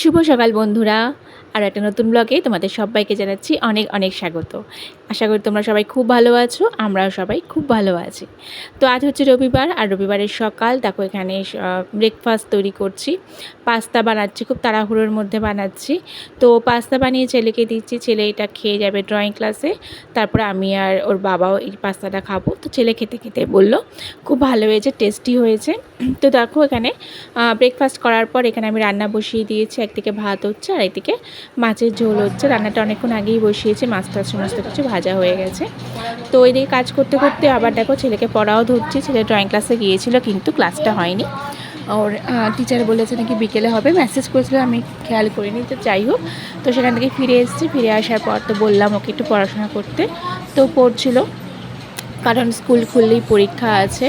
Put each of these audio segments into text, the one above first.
শুভ সকাল বন্ধুরা। আর একটা নতুন ব্লগে তোমাদের সবাইকে জানাচ্ছি অনেক অনেক স্বাগত। আশা করি তোমরা সবাই খুব ভালো আছো, আমরাও সবাই খুব ভালো আছি। তো আজ হচ্ছে রবিবার, আর রবিবারের সকাল, দেখো এখানে ব্রেকফাস্ট তৈরি করছি। পাস্তা বানাচ্ছি, খুব তাড়াহুড়োর মধ্যে বানাচ্ছি। তো পাস্তা বানিয়ে ছেলেকে দিচ্ছি, ছেলে এটা খেয়ে যাবে ড্রয়িং ক্লাসে তারপর আমি আর ওর বাবাও এই পাস্তাটা খাব। তো ছেলে খেতে খেতে বলল, খুব ভালো হয়েছে টেস্টি হয়েছে। তো দেখো এখানে ব্রেকফাস্ট করার পর এখানে আমি রান্না বসিয়ে দিয়েছি, একদিকে ভাত হচ্ছে আর একদিকে মাছের ঝোল হচ্ছে। রান্নাটা অনেকক্ষণ আগেই বসিয়েছি মাছটা সমস্ত কিছু ভাজা হয়ে গেছে। তো ওই দিকে কাজ করতে করতে আবার দেখো ছেলেকে পড়াও ধরছি, ছেলে ড্রয়িং ক্লাসে গিয়েছিল কিন্তু ক্লাসটা হয়নি। ওর টিচার বলেছে নাকি বিকেলে হবে মেসেজ করেছিল, আমি খেয়াল করিনি, তো যাই হোক। তো সেখান থেকে ফিরে এসেছি, ফিরে আসার পর তো বললাম ওকে একটু পড়াশোনা করতে। তো পড়ছিল, কারণ স্কুল খুললেই পরীক্ষা আছে।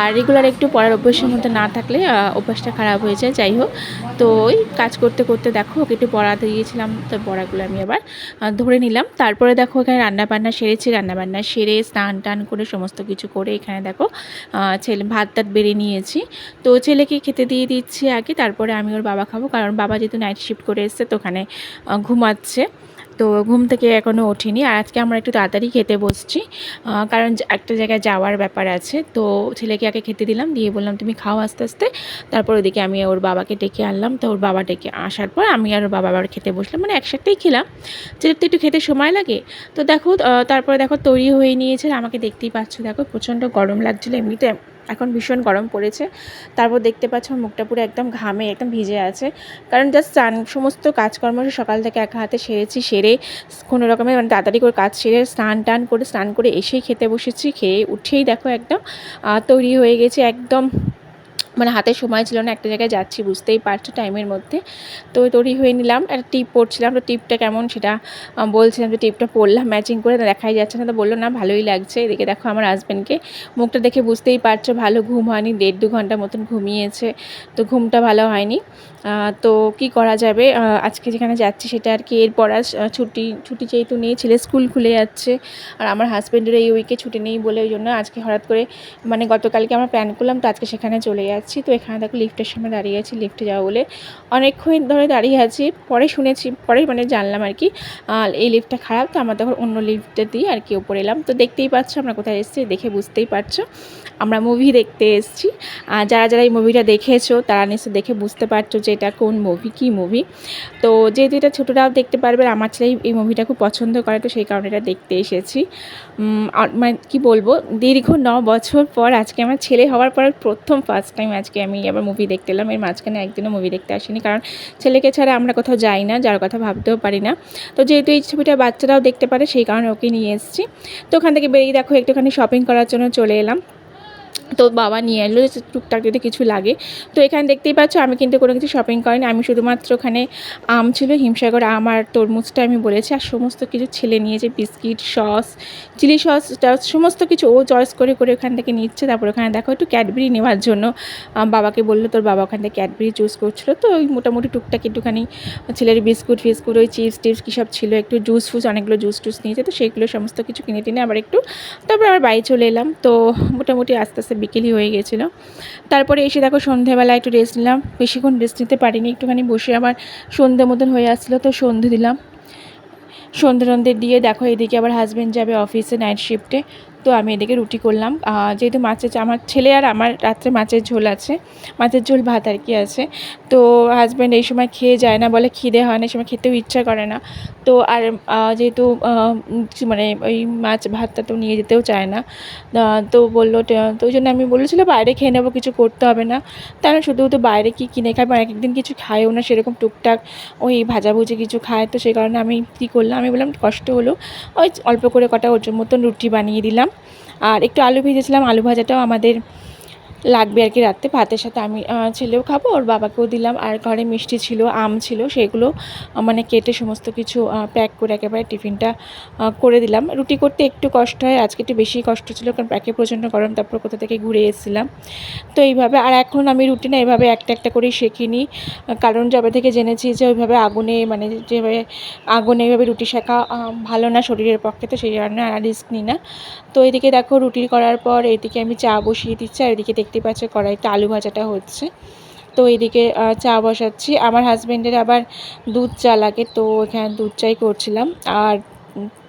আর রেগুলার একটু পড়ার অভ্যাসের মধ্যে না থাকলে অভ্যাসটা খারাপ হয়ে যায়। যাই হোক, তো ওই কাজ করতে করতে দেখো, ওকে একটু পড়াতে গিয়েছিলাম তো পড়াগুলো আমি আবার ধরে নিলাম। তারপরে দেখো এখানে রান্নাবান্না সেরেছি, রান্নাবান্না সেরে স্নান টান করে সমস্ত কিছু করে এখানে দেখো ছেলে, ভাত টাত বেড়ে নিয়েছি। তো ছেলেকে খেতে দিয়ে দিচ্ছি আগে, তারপরে আমি ওর বাবা খাব, কারণ বাবা যেহেতু নাইট শিফট করে এসছে, তো ওখানে ঘুমাচ্ছে। তো ঘুম থেকে এখনও ওঠিনি। আর আজকে আমরা একটু তাড়াতাড়ি খেতে বসছি কারণ একটা জায়গায় যাওয়ার ব্যাপার আছে। তো ছেলেকে আগে খেতে দিলাম, দিয়ে বললাম, তুমি খাও আস্তে আস্তে। তারপর ওদিকে আমি ওর বাবাকে ডেকে আনলাম। তো ওর বাবা ডেকে আসার পর আমি আর ওর বাবা আবার খেতে বসলাম। মানে একসাথেই খেলাম। যেহেতু একটু খেতে সময় লাগে, তো দেখো তারপরে দেখো, তৈরি হয়ে নিয়েছে। আমাকে দেখতেই পাচ্ছ, দেখো, প্রচণ্ড গরম লাগছিল। এমনিতে এখন ভীষণ গরম পড়েছে। তারপর দেখতে পাচ্ছ মুখটা পুরো একদম ঘামে, একদম ভিজে আছে। কারণ জাস্ট স্নান, সমস্ত কাজকর্ম সকাল থেকে এক হাতে সেরেছি, সেরে কোনো রকমের মানে তাড়াতাড়ি করে কাজ সেরে স্নান টান করে, স্নান করে এসেই খেতে বসেছি, খেয়ে উঠেই দেখো একদম তৈরি হয়ে গেছে একদম মানে হাতে সময় ছিল না, একটা জায়গায় যাচ্ছি, বুঝতেই পারছ টাইমের মধ্যে। তো তৈরি হয়ে নিলাম, একটা টিপ পরছিলাম তো টিপটা কেমন সেটা বলছিলাম যে টিপটা পরলাম ম্যাচিং করে দেখাই যাচ্ছে না, তো বলল, না, ভালোই লাগছে। এদিকে দেখো আমার হাজব্যান্ডকে মুখটা দেখে বুঝতেই পারছ, ভালো ঘুম হয়নি, দেড় দু ঘণ্টা মতন ঘুমিয়েছে, তো ঘুমটা ভালো হয়নি। তো কি করা যাবে? আজকে যেখানে যাচ্ছি সেটা আর কি, এরপর আর ছুটি ছুটি যেহেতু নেই, ছেলে স্কুল খুলে যাচ্ছে, আর আমার হাজব্যান্ডের এই উইকে ছুটি নেই বলে, ওই জন্য আজকে হঠাৎ করে মানে গতকালকে আমরা প্ল্যান করলাম, তো আজকে সেখানে চলে যাচ্ছি। তো এখানে দেখো লিফটের সামনে দাঁড়িয়ে আছি লিফটে যাব বলে। অনেকক্ষণ ধরে দাঁড়িয়ে আছি। পরে শুনেছি, পরে মানে জানলাম আর কি এই লিফটটা খারাপ, তো আমরা তখন অন্য লিফটে দিয়ে আর কি ওপরে এলাম। তো দেখতেই পাচ্ছ আমরা কোথায় এসেছি, দেখে বুঝতেই পারছ। আমরা মুভি দেখতে এসেছি। যারা যারা এই মুভিটা দেখেছ, তারা নিশ্চয় দেখে বুঝতে পারছ যে এটা কোন মুভি কী মুভি তো যেহেতু এটা ছোটোরাও দেখতে পারবে আমার ছেলে এই মুভিটা খুব পছন্দ করে, তো সেই কারণে এটা দেখতে এসেছি। মানে কী বলব, দীর্ঘ ন বছর পর আজকে আমার ছেলে হওয়ার পর, প্রথম ফার্স্ট টাইম আজকে আমি আবার মুভি দেখতে এলাম। এর মাঝখানে একদিনও মুভি দেখতে আসিনি কারণ ছেলেকে ছাড়া আমরা কোথাও যাই না, যার কথা ভাবতেও পারি না। তো যেহেতু এই ছবিটা বাচ্চারাও দেখতে পারে, সেই কারণে ওকে নিয়ে এসেছি। তো ওখান থেকে বেরিয়ে দেখো, একটুখানি শপিং করার জন্য চলে এলাম। তো বাবা নিয়ে এলো টুকটাক যদি কিছু লাগে। তো এখানে দেখতেই পাচ্ছ, আমি কিন্তু কোনো কিছু শপিং করিনি। আমি শুধুমাত্র ওখানে আম ছিল, হিমসাগর আম আর তরমুজটা আমি বলেছি। আর সমস্ত কিছু ছেলে নিয়েছে বিস্কিট, সস, চিলি সস টস সমস্ত কিছু ও চয়েস করে করে ওখান থেকে নিচ্ছে। তারপর ওখানে দেখো একটু ক্যাডবেরি নেওয়ার জন্য বাবাকে বলল, তোর বাবা ওখান থেকে ক্যাডবেরি চুজ করছিল। তো ওই মোটামুটি টুকটাক একটুখানি ছেলের বিস্কুট, ফিস্কুট, ওই চিপস টিপস কী সব ছিল, একটু জুস ফুস অনেকগুলো জুস টুস নিয়েছে। তো সেইগুলো সমস্ত কিছু কিনে টিনে আবার একটু, তারপর আবার বাড়ি চলে এলাম। তো মোটামুটি আস্তে আস্তে বিকেলই হয়ে গেছিল। তারপরে এসে দেখো সন্ধেবেলা একটু রেস্ট নিলাম। বেশিক্ষণ রেস্ট নিতে পারিনি, একটুখানি বসে আবার সন্ধে মতন হয়ে আসছিল তো সন্ধে দিলাম। সন্ধে টন্ধে দিয়ে দেখো এদিকে আবার হাজব্যান্ড যাবে অফিসে নাইট শিফটে তো আমি এদিকে রুটি করলাম। যেহেতু মাছের আমার ছেলে আর আমার রাত্রে মাছের ঝোল আছে, মাছের ঝোল ভাত আর কি আছে। তো হাজব্যান্ড এই সময় খেয়ে যায় না, বলে খিদে হয় না, এই সময় খেতেও ইচ্ছা করে না। তো আর যেহেতু মানে ওই মাছ ভাতটা তো নিয়ে যেতেও চায় না। তো বলল তো ওই জন্য আমি বলেছিলো বাইরে খেয়ে নেব, কিছু করতে হবে না। তাহলে শুধু তো বাইরে কি কিনে খায় এক একদিন কিছু খায়ও না, সেরকম টুকটাক ওই ভাজাভুজি কিছু খায়। তো সেই কারণে আমি কী করলাম, আমি বললাম কষ্ট হলো। ওই অল্প করে কটা ওর মতন রুটি বানিয়ে দিলাম। আর একটু আলু ভেজেছিলাম আলু ভাজাটাও আমাদের লাগবে আর কি রাত্রে। ভাতের সাথে আমি ছেলেও খাব, ওর বাবাকেও দিলাম। আর ঘরে মিষ্টি ছিল, আম ছিল, সেগুলো মানে কেটে সমস্ত কিছু প্যাক করে একেবারে টিফিনটা করে দিলাম। রুটি করতে একটু কষ্ট হয়, আজকে একটু বেশি কষ্ট ছিল, কারণ প্যাকে প্রচণ্ড গরম, তারপর কোথা থেকে ঘুরে এসেছিলাম। তো এইভাবে, আর এখন আমি রুটি না, এভাবে একটা একটা করেই শেখিনি। কারণ যবে থেকে জেনেছি যে ওইভাবে আগুনে মানে যেভাবে আগুনে এইভাবে রুটি শেখা ভালো না শরীরের পক্ষে, তো সেই কারণে আর রিস্ক নিই না। তো এদিকে দেখো, রুটি করার পর এদিকে আমি চা বসিয়ে দিচ্ছি, আর এদিকে দেখতে পাচ্ছ কড়াইতে আলু ভাজাটা হচ্ছে। তো এদিকে চা বসাচ্ছি। আমার হাজব্যান্ডের আবার দুধ চা লাগে, তো এখানে দুধ চাই করছিলাম। আর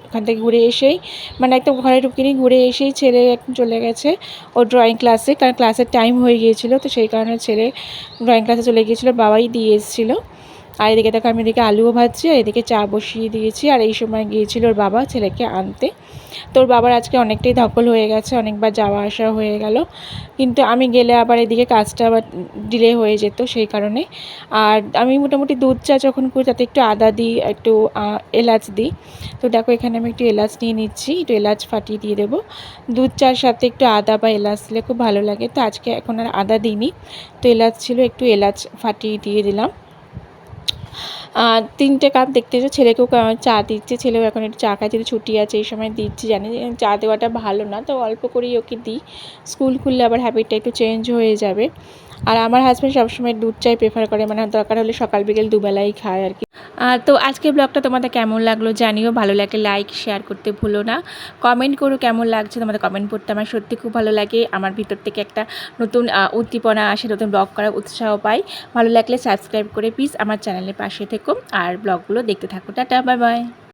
ওখান থেকে ঘুরে এসেই মানে একদম ঘরে ঢুকিনি ঘুরে এসেই ছেলে একদম চলে গেছে, ও ড্রয়িং ক্লাসে কারণ ক্লাসের টাইম হয়ে গিয়েছিল, তো সেই কারণে ছেলে ড্রয়িং ক্লাসে চলে গিয়েছিল, বাবাই দিয়ে এসেছিল। আর এদিকে দেখো, আমি এদিকে আলুও ভাজছি, আর এদিকে চা বসিয়ে দিয়েছি। আর এই সময় গিয়েছিল ওর বাবা ছেলেকে আনতে। তোর বাবার আজকে অনেকটাই ধকল হয়ে গেছে, অনেকবার যাওয়া আসা হয়ে গেল। কিন্তু আমি গেলে আবার এদিকে কাজটা আবার ডিলে হয়ে যেত সেই কারণে। আর আমি মোটামুটি দুধ চা যখন করি, তাতে একটু আদা দিই, একটু এলাচ দিই। তো দেখো, এখানে আমি একটু এলাচ নিয়ে নিচ্ছি, একটু এলাচ ফাটিয়ে দিয়ে দেবো। দুধ চার সাথে একটু আদা বা এলাচ দিলে খুব ভালো লাগে। তো আজকে এখন আর আদা দিইনি। তো এলাচ ছিল, একটু এলাচ ফাটিয়ে দিয়ে দিলাম। তিনটে কাপ দেখতে যে ছেলেকেও চা দিচ্ছে, ছেলেও এখন একটু চা খাচ্ছে ছুটি আছে, এই সময় দিচ্ছি, জানি চা দেওয়াটা ভালো না, তো অল্প করেই ওকে দিই। স্কুল খুললে আবার হ্যাবিটটা একটু চেঞ্জ হয়ে যাবে। আর আমার হাজব্যান্ড সবসময় দুধ চাই প্রেফার করে মানে দরকার হলে সকাল বিকেল দুবেলাই খায় আর কি। আহ, তো আজকের ব্লগটা তোমাদের কেমন লাগল জানিও ভালো লাগে লাইক শেয়ার করতে ভুলো না। কমেন্ট করো কেমন লাগছে তোমাদের কমেন্ট পড়তে আমার সত্যি খুব ভালো লাগে। আমার ভিতর থেকে একটা নতুন উদ্দীপনা আসে নতুন ব্লগ করার উৎসাহ পাই। ভালো লাগলে সাবস্ক্রাইব করে প্লিজ আমার চ্যানেলের পাশে থেকো। আর ব্লগগুলো দেখতে থাকো। Tata bye bye